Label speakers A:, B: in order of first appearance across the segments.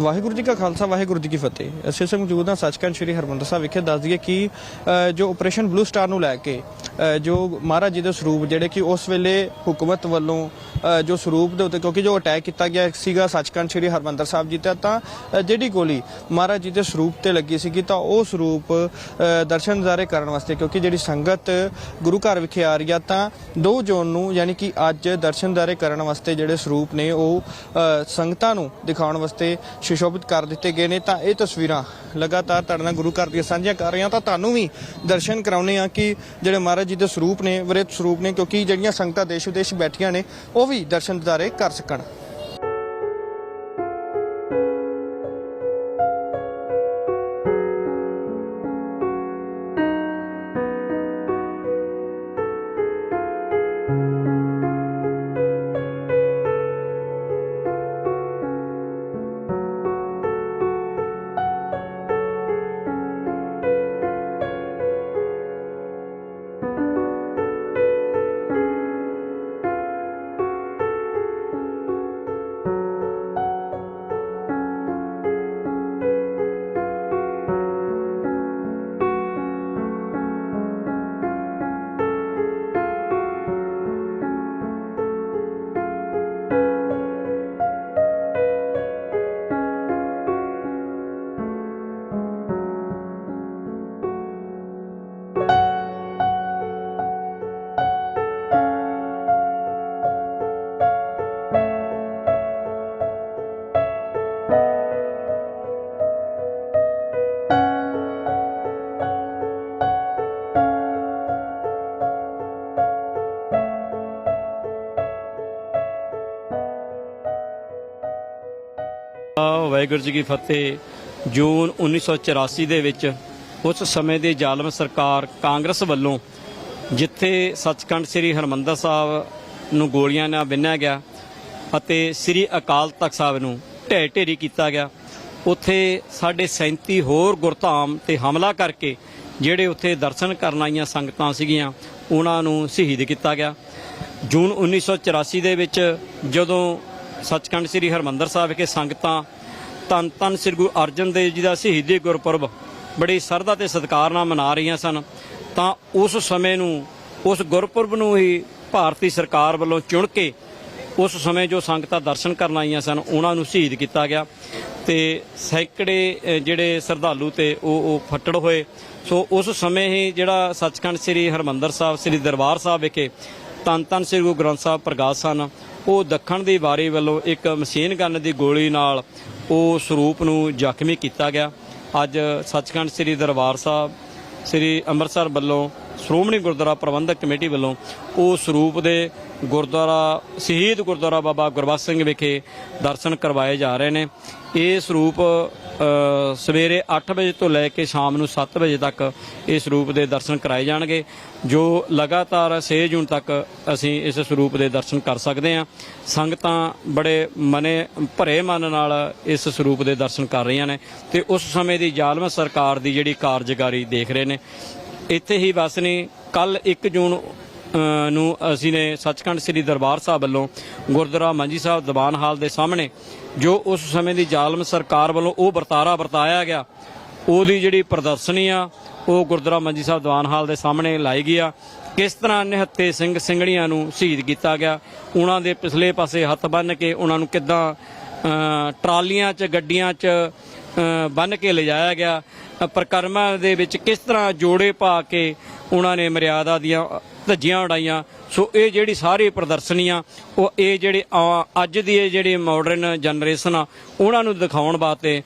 A: ਵਾਹਿਗੁਰੂ ਜੀ ਕਾ ਖਾਲਸਾ ਵਾਹਿਗੁਰੂ ਜੀ ਕੀ ਫਤਿਹ। ਅਸੀਂ ਇਸ ਮੌਜੂਦ ਹਾਂ ਸੱਚਖੰਡ ਸ੍ਰੀ ਹਰਮੰਦਰ ਸਾਹਿਬ ਵਿਖੇ। ਦੱਸ ਦਈਏ ਕਿ ਜੋ ਆਪਰੇਸ਼ਨ ਬਲੂ ਸਟਾਰ ਨੂੰ ਲੈ ਕੇ ਜੋ ਮਹਾਰਾਜ ਜੀ ਦੇ ਸਰੂਪ ਜਿਹੜੇ ਕਿ ਉਸ ਵੇਲੇ ਹੁਕੂਮਤ ਵੱਲੋਂ ਜੋ ਸਰੂਪ ਦੇ ਉੱਤੇ ਕਿਉਂਕਿ ਜੋ ਅਟੈਕ ਕੀਤਾ ਗਿਆ ਸੀਗਾ ਸੱਚਖੰਡ ਸ੍ਰੀ ਹਰਮੰਦਰ ਸਾਹਿਬ ਜੀ ਤੇ ਤਾਂ ਜਿਹੜੀ ਗੋਲੀ ਮਹਾਰਾਜ ਜੀ ਦੇ ਸਰੂਪ ਤੇ ਲੱਗੀ ਸੀਗੀ ਤਾਂ ਉਹ ਸਰੂਪ ਅ, ਦਰਸ਼ਨ ਨਜ਼ਾਰੇ ਕਰਨ ਵਾਸਤੇ ਕਿਉਂਕਿ ਜਿਹੜੀ ਸੰਗਤ ਗੁਰੂ ਘਰ ਵਿਖੇ ਆ ਰਹੀ ਆ ਤਾਂ 2 ਜੂਨ ਨੂੰ ਯਾਨੀ ਕਿ ਅੱਜ ਦਰਸ਼ਨ ਨਜ਼ਾਰੇ ਕਰਨ ਵਾਸਤੇ ਜਿਹੜੇ ਸਰੂਪ ਨੇ ਉਹ ਸੰਗਤਾਂ ਨੂੰ ਦਿਖਾਉਣ ਵਾਸਤੇ ਸੁਸ਼ੋਭਿਤ ਕਰ ਦਿੱਤੇ ਗਏ ਨੇ ਤਾਂ ਇਹ ਤਸਵੀਰਾਂ ਲਗਾਤਾਰ ਤੁਹਾਡੇ ਨਾਲ ਗੁਰੂ ਘਰ ਦੀਆਂ ਸਾਂਝੀਆਂ ਕਰ ਰਹੇ ਹਾਂ ਤਾਂ ਤੁਹਾਨੂੰ ਵੀ ਦਰਸ਼ਨ ਕਰਾਉਨੇ ਆ ਕਿ ਜਿਹੜੇ ਮਹਾਰਾਜ ਜੀ ਦੇ ਸਰੂਪ ਨੇ, ਵਰਿਤ ਸਰੂਪ ਨੇ, ਕਿਉਂਕਿ ਜਿਹੜੀਆਂ ਸੰਗਤਾਂ ਦੇਸ਼ ਵਿਦੇਸ਼ ਬੈਠੀਆਂ ਨੇ, ਉਹ ਵੀ ਦਰਸ਼ਨ ਦਿਦਾਰੇ ਕਰ ਸਕਣ।
B: ਵਾਹਿਗੁਰੂ ਜੀ ਕੀ ਫਤਿਹ। ਜੂਨ 1984 ਦੇ ਵਿੱਚ ਉਸ ਸਮੇਂ ਦੀ ਜ਼ਾਲਮ ਸਰਕਾਰ ਕਾਂਗਰਸ ਵੱਲੋਂ ਜਿੱਥੇ ਸੱਚਖੰਡ ਸ੍ਰੀ ਹਰਮੰਦਰ ਸਾਹਿਬ ਨੂੰ ਗੋਲੀਆਂ ਨਾਲ ਬਿੰਨਿਆ ਗਿਆ ਅਤੇ ਸ੍ਰੀ ਅਕਾਲ ਤਖਤ ਸਾਹਿਬ ਨੂੰ ਢਹਿ ਢੇਰੀ ਕੀਤਾ ਗਿਆ, ਉੱਥੇ ਸਾਡੇ 37 ਹੋਰ ਗੁਰਧਾਮ ਤੇ ਹਮਲਾ ਕਰਕੇ ਜਿਹੜੇ ਉੱਥੇ ਦਰਸ਼ਨ ਕਰਨ ਆਈਆਂ ਸੰਗਤਾਂ ਸੀਗੀਆਂ, ਉਹਨਾਂ ਨੂੰ ਸ਼ਹੀਦ ਕੀਤਾ ਗਿਆ। ਜੂਨ 1984 ਦੇ ਵਿੱਚ ਜਦੋਂ ਸੱਚਖੰਡ ਸ੍ਰੀ ਹਰਮੰਦਰ ਸਾਹਿਬ ਵਿਖੇ ਸੰਗਤਾਂ ਧੰਨ ਧੰਨ ਸ੍ਰੀ ਗੁਰੂ ਅਰਜਨ ਦੇਵ ਜੀ ਦਾ ਸ਼ਹੀਦੀ ਗੁਰਪੁਰਬ ਬੜੀ ਸਰਦਾ ਤੇ ਸਤਿਕਾਰ ਨਾਲ ਮਨਾ ਰਹੀਆਂ ਸਨ। ਤਾਂ ਉਸ ਸਮੇਂ ਨੂੰ, ਉਸ ਗੁਰਪੁਰਬ ਨੂੰ ਹੀ ਭਾਰਤੀ ਸਰਕਾਰ ਵੱਲੋਂ ਚੁਣ ਕੇ ਉਸ ਸਮੇਂ ਜੋ ਸੰਗਤਾਂ ਦਰਸ਼ਨ ਕਰਨ ਆਈਆਂ ਸਨ, ਉਹਨਾਂ ਨੂੰ ਸ਼ਹੀਦ ਕੀਤਾ ਗਿਆ। ਤੇ ਸੈਂਕੜੇ ਜਿਹੜੇ ਸ਼ਰਧਾਲੂ ਤੇ ਉਹ ਉਹ ਫੱਟੜ ਹੋਏ। ਸੋ ਉਸ ਸਮੇਂ ਹੀ ਜਿਹੜਾ ਸੱਚਖੰਡ ਸ੍ਰੀ ਹਰਮੰਦਰ ਸਾਹਿਬ, ਸ੍ਰੀ ਦਰਬਾਰ ਸਾਹਿਬ ਵਿਖੇ ਧੰਨ ਧੰਨ ਸ੍ਰੀ ਗੁਰੂ ਗ੍ਰੰਥ ਸਾਹਿਬ ਪ੍ਰਗਾਸ਼ ਸਨ। ਉਹ ਦੱਖਣ ਦੀ ਵਾਰੀ ਵੱਲੋਂ ਇੱਕ ਮਸ਼ੀਨ ਗਨ ਦੀ ਗੋਲੀ ਨਾਲ ਉਹ ਸਰੂਪ ਨੂੰ ਜ਼ਖਮੀ ਕੀਤਾ ਗਿਆ। ਅੱਜ ਸੱਚਖੰਡ ਸ੍ਰੀ ਦਰਬਾਰ ਸਾਹਿਬ, ਸ੍ਰੀ ਅੰਮ੍ਰਿਤਸਰ ਵੱਲੋਂ ਸ਼੍ਰੋਮਣੀ ਗੁਰਦੁਆਰਾ ਪ੍ਰਬੰਧਕ ਕਮੇਟੀ ਵੱਲੋਂ ਉਹ ਸਰੂਪ ਦੇ ਗੁਰਦੁਆਰਾ, ਸ਼ਹੀਦ ਗੁਰਦੁਆਰਾ ਬਾਬਾ ਗੁਰਬਖਸ਼ ਸਿੰਘ ਵਿਖੇ ਦਰਸ਼ਨ ਕਰਵਾਏ ਜਾ ਰਹੇ ਨੇ। ਇਹ ਸਰੂਪ ਸਵੇਰੇ 8 ਵਜੇ ਤੋਂ ਲੈ ਕੇ ਸ਼ਾਮ ਨੂੰ 7 ਵਜੇ ਤੱਕ ਇਸ ਸਰੂਪ ਦੇ ਦਰਸ਼ਨ ਕਰਾਏ ਜਾਣਗੇ, ਜੋ ਲਗਾਤਾਰ 6 ਜੂਨ ਤੱਕ ਅਸੀਂ ਇਸ ਸਰੂਪ ਦੇ ਦਰਸ਼ਨ ਕਰ ਸਕਦੇ ਹਾਂ। ਸੰਗਤਾਂ ਬੜੇ ਮਨੇ, ਭਰੇ ਮਨ ਨਾਲ ਇਸ ਸਰੂਪ ਦੇ ਦਰਸ਼ਨ ਕਰ ਰਹੀਆਂ ਨੇ ਤੇ ਉਸ ਸਮੇਂ ਦੀ ਜ਼ਾਲਮ ਸਰਕਾਰ ਦੀ ਜਿਹੜੀ ਕਾਰਜਕਾਰੀ ਦੇਖ ਰਹੇ ਨੇ। ਇੱਥੇ ਹੀ ਬਸ ਨਹੀਂ ਕੱਲ 1 ਜੂਨ ਨੂੰ ਅਸੀਂ ਨੇ ਸੱਚਖੰਡ ਸ੍ਰੀ ਦਰਬਾਰ ਸਾਹਿਬ ਵੱਲੋਂ ਗੁਰਦੁਆਰਾ ਮੰਜੀ ਸਾਹਿਬ ਦੀਵਾਨ ਹਾਲ ਦੇ ਸਾਹਮਣੇ ਜੋ ਉਸ ਸਮੇਂ ਦੀ ਜ਼ਾਲਮ ਸਰਕਾਰ ਵੱਲੋਂ ਉਹ ਵਰਤਾਰਾ ਵਰਤਾਇਆ ਗਿਆ ਉਹਦੀ ਜਿਹੜੀ ਪ੍ਰਦਰਸ਼ਨੀ ਆ ਉਹ ਗੁਰਦੁਆਰਾ ਮੰਜੀ ਸਾਹਿਬ ਦੀਵਾਨ ਹਾਲ ਦੇ ਸਾਹਮਣੇ ਲਾਈ ਗਈ ਆ। ਕਿਸ ਤਰ੍ਹਾਂ ਨਿਹੱਤੇ ਸਿੰਘ ਸਿੰਘੜੀਆਂ ਨੂੰ ਸ਼ਹੀਦ ਕੀਤਾ ਗਿਆ ਉਹਨਾਂ ਦੇ ਪਿਛਲੇ ਪਾਸੇ ਹੱਥ ਬੰਨ੍ਹ ਕੇ ਉਹਨਾਂ ਨੂੰ ਕਿੱਦਾਂ ਟਰਾਲੀਆਂ 'ਚ ਗੱਡੀਆਂ 'ਚ ਅ, ਬੰਨ੍ਹ ਕੇ ਲਿਜਾਇਆ ਗਿਆ ਅ, ਪ੍ਰਕਰਮਾਂ ਦੇ ਵਿੱਚ ਕਿਸ ਤਰ੍ਹਾਂ ਜੋੜੇ ਪਾ ਕੇ ਉਹਨਾਂ ਨੇ ਮਰਿਆਦਾ ਦੀਆਂ ਧੱਜੀਆਂ ਉਡਾਈਆਂ। ਸੋ ਇਹ ਜਿਹੜੀ ਸਾਰੀ ਪ੍ਰਦਰਸ਼ਨੀਆਂ, ਉਹ ਇਹ ਜਿਹੜੇ ਆ- ਅੱਜ ਦੀ ਇਹ ਜਿਹੜੀ ਮਾਡਰਨ ਜਨਰੇਸ਼ਨ ਆ, ਉਹਨਾਂ ਨੂੰ ਦਿਖਾਉਣ ਵਾਸਤੇ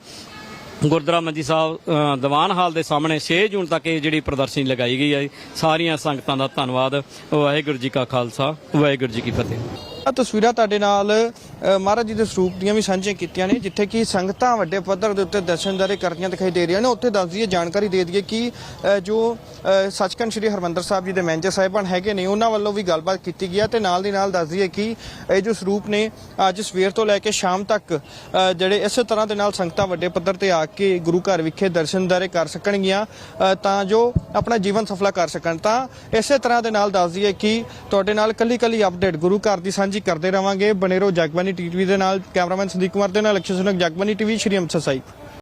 B: ਗੁਰਦੁਆਰਾ ਮੰਜੀ ਸਾਹਿਬ ਦੀਵਾਨ ਹਾਲ ਦੇ ਸਾਹਮਣੇ 6 ਜੂਨ ਤੱਕ ਇਹ ਜਿਹੜੀ ਪ੍ਰਦਰਸ਼ਨੀ ਲਗਾਈ ਗਈ ਹੈ। ਸਾਰੀਆਂ ਸੰਗਤਾਂ ਦਾ ਧੰਨਵਾਦ। ਵਾਹਿਗੁਰੂ ਜੀ ਕਾ ਖਾਲਸਾ, ਵਾਹਿਗੁਰੂ ਜੀ ਕੀ ਫਤਿਹ।
A: ਆ ਤਸਵੀਰਾਂ ਤੁਹਾਡੇ ਨਾਲ ਮਹਾਰਾਜ ਜੀ ਦੇ ਸਰੂਪ ਦੀਆਂ ਵੀ ਸਾਂਝੀਆਂ ਕੀਤੀਆਂ ਨੇ, ਜਿੱਥੇ ਕਿ ਸੰਗਤਾਂ ਵੱਡੇ ਪੱਧਰ ਦੇ ਉੱਤੇ ਦਰਸ਼ਨਦਾਰੇ ਕਰਦੀਆਂ ਦਿਖਾਈ ਦੇ ਰਹੀਆਂ ਨੇ। ਉੱਥੇ ਦੱਸ ਦਈਏ, ਜਾਣਕਾਰੀ ਦੇ ਦਈਏ ਕਿ ਜੋ ਸੱਚਖੰਡ ਸ੍ਰੀ ਹਰਮੰਦਰ ਸਾਹਿਬ ਜੀ ਦੇ ਮੈਨੇਜਰ ਸਾਹਿਬਾਨ ਹੈਗੇ ਨੇ, ਉਹਨਾਂ ਵੱਲੋਂ ਵੀ ਗੱਲਬਾਤ ਕੀਤੀ ਗਈ ਹੈ ਤੇ ਨਾਲ ਦੀ ਨਾਲ ਦੱਸ ਦਈਏ ਕਿ, ਇਹ ਜੋ ਸਰੂਪ ਨੇ, ਅੱਜ ਸਵੇਰ ਤੋਂ ਲੈ ਕੇ ਸ਼ਾਮ ਤੱਕ ਜਿਹੜੇ ਇਸੇ ਤਰ੍ਹਾਂ ਦੇ ਨਾਲ ਸੰਗਤਾਂ ਵੱਡੇ ਪੱਧਰ ਤੇ ਆ ਕੇ ਗੁਰੂ ਘਰ ਵਿਖੇ ਦਰਸ਼ਨਦਾਰੇ ਕਰ ਸਕਣਗੀਆਂ ਤਾਂ ਜੋ ਆਪਣਾ ਜੀਵਨ ਸਫਲਾ ਕਰ ਸਕਣ। ਤਾਂ ਇਸੇ ਤਰ੍ਹਾਂ ਦੇ ਨਾਲ ਦੱਸ ਦਈਏ ਕਿ, ਤੁਹਾਡੇ ਨਾਲ ਕੱਲੀ ਕੱਲੀ ਅਪਡੇਟ ਗੁਰੂ ਘਰ ਦੀ ਸਾਂਝੀ ਕਰਦੇ ਰਵਾਂਗੇ। ਬਨੇ ਰਹੋ ਜਗਬਾਨੀ ਟੀਵੀ ਦੇ ਨਾਲ ਕੈਮਰਾਮੈਨ ਸੰਦੀਪ ਕੁਮਾਰ ਦੇ ਨਾਲ ਅਕਸ਼ੇ ਸੁਨਕ ਜਗਬਾਨੀ ਟੀਵੀ, ਸ਼੍ਰੀ ਅੰਮ੍ਰਿਤਸਰ ਸਾਹਿਬ।